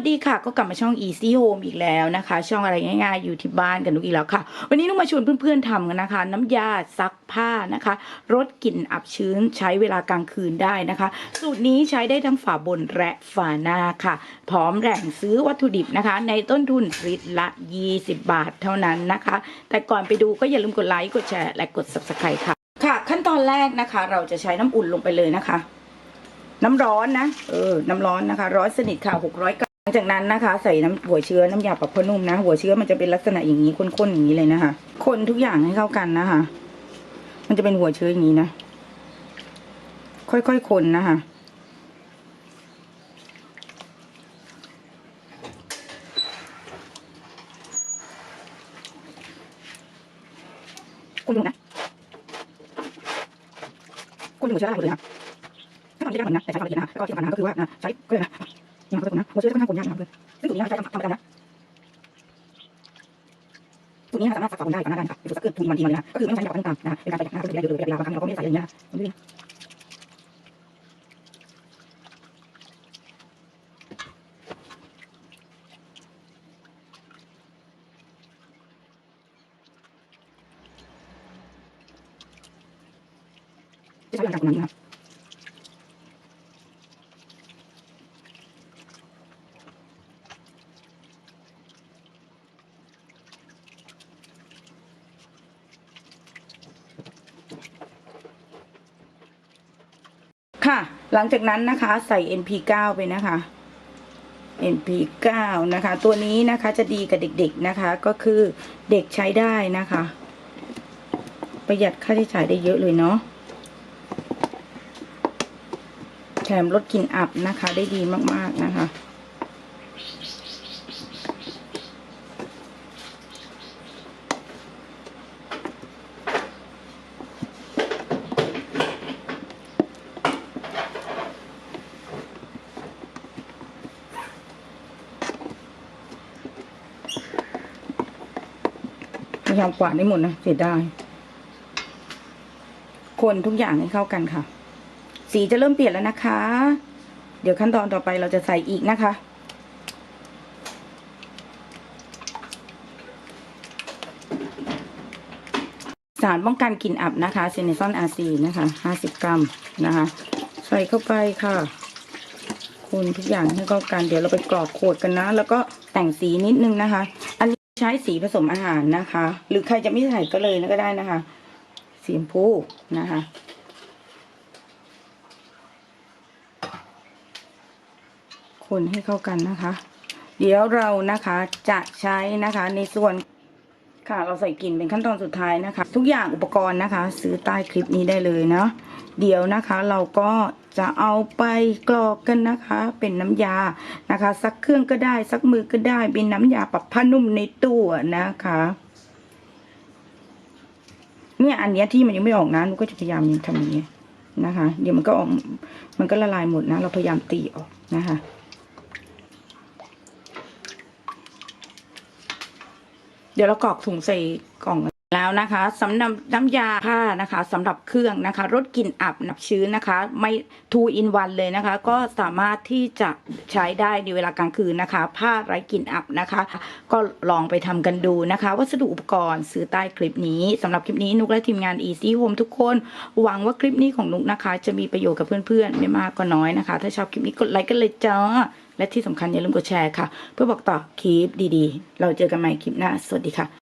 วัสดีค่ะ ก็กลับมาช่อง Easy Home อีกแล้วนะคะ ช่องอะไรง่ายๆ อยู่ที่บ้านกันนุกอีกแล้วค่ะ วันนี้นุกมาชวนเพื่อนๆทำกันนะคะ น้ำยาซักผ้านะคะลดกลิ่นอับชื้นใช้เวลากลางคืนได้นะคะ สูตรนี้ใช้ได้ทั้งฝาบนและฝาหน้าค่ะ พร้อมแหล่งซื้อวัตถุดิบนะคะ ในต้นทุนลิตรละ 20 บาทเท่านั้นนะคะ แต่ก่อนไปดูก็อย่าลืมกดไลค์กดแชร์และกด Subscribe ค่ะ ค่ะ ขั้นตอนแรกนะคะ เราจะใช้น้ำอุ่นลงไปเลยนะคะน้ำร้อนนะ เออ น้ำร้อนนะคะ ร้อนสนิทค่ะหกร้อยกรัม งจากนั้นนะคะ ใส่น้ำหัวเชื้อน้ำยาปรับผ้านุ่มนะ หัวเชื้อมันจะเป็นลักษณะอย่างนี้ข้นๆอย่างนี้เลยนะคะ คนทุกอย่างให้เข้ากันนะคะ มันจะเป็นหัวเชื้ออย่างนี้นะ ค่อยๆคนนะคะคนดูนะคนดูหัวเชื้อได้หมดเลยนะถ้าทำไม่ได้เหมือนนะแต่ใช้ความละเอียดนะแล้วก็ที่สำคัญนะก็คือว่านะใช้ก็เลยนะ อย่างเพื่อนนะหัวเชื้อค่อนข้างคนยากนะครับเพื่อนซึ่งสูตรนี้ใช้ทำทำกันนะสูตรนี้สามารถสักฝาบนได้ฝาหน้าได้นะค่ะเป็นสักเกินทูนวันทีวันเลยนะก็คือไม่ต้องใช้ยาปรับน้ำตาลนะเป็นการประหยัดน้ำก็จะได้เยอะๆเวลาบางครั้งเราก็ไม่ได้ใส่เยอะอย่างเงี้ยนะมันไม่ดีจะใช้เวลาจากนั้นนะครับ ค่ะ หลังจากนั้นนะคะใส่ NP9 ไปนะคะ NP9 นะคะ ตัวนี้นะคะจะดีกับเด็กๆนะคะ ก็คือเด็กใช้ได้นะคะ ประหยัดค่าใช้จ่ายได้เยอะเลยเนาะแถมลดกลิ่นอับนะคะได้ดีมากๆนะคะ พยายามกวาดได้หมดนะเสียดายคนทุกอย่างให้เข้ากันค่ะ สีจะเริ่มเปลี่ยนแล้วนะคะ เดี๋ยวขั้นตอนต่อไปเราจะใส่อีกนะคะ สารป้องกันกลิ่นอับนะคะเซเนซอนอาซีนะคะห้าสิบกรัมนะคะ ใส่เข้าไปค่ะคนทุกอย่างให้เข้ากัน เดี๋ยวเราไปกรอกขวดกันนะ แล้วก็แต่งสีนิดนึงนะคะ อัน ใช้สีผสมอาหารนะคะ หรือใครจะไม่ใส่ก็เลยนะก็ได้นะคะ สีชมพูนะคะ คนให้เข้ากันนะคะ เดี๋ยวเรานะคะจะใช้นะคะในส่วนค่ะเราใส่กลิ่นเป็นขั้นตอนสุดท้ายนะคะ ทุกอย่างอุปกรณ์นะคะ ซื้อใต้คลิปนี้ได้เลยเนาะเดี๋ยวนะคะเราก็ จะเอาไปกรอกกันนะคะ เป็นน้ำยานะคะซักเครื่องก็ได้ซักมือก็ได้เป็นน้ำยาปรับผ้านุ่มในตัวนะคะเนี่ยอันเนี้ยที่มันยังไม่ออกนะนุก็จะพยายามทำอย่างนี้นะคะ เดี๋ยวมันก็ออกมันก็ละลายหมดนะ เราพยายามตีออกนะคะเดี๋ยวเรากรอกถุงใส่กล่อง แล้วนะคะสำหรับน้ำยาผ้านะคะสำหรับเครื่องนะคะลดกลิ่นอับหนับชื้นนะคะ ไม่ two in one เลยนะคะ ก็สามารถที่จะใช้ได้ในเวลากลางคืนนะคะ ผ้าไร้กลิ่นอับนะคะ ก็ลองไปทำกันดูนะคะ วัสดุอุปกรณ์ซื้อใต้คลิปนี้สำหรับคลิปนี้นุกและทีมงาน Easy Home ทุกคน หวังว่าคลิปนี้ของนุกนะคะ จะมีประโยชน์กับเพื่อนๆ ไม่มากก็น้อยนะคะ ถ้าชอบคลิปนี้กดไลค์กันเลยจ้าและที่สำคัญอย่าลืมกดแชร์ค่ะ เพื่อบอกต่อคลิปดีๆ เราเจอกันใหม่คลิปหน้า สวัสดีค่ะ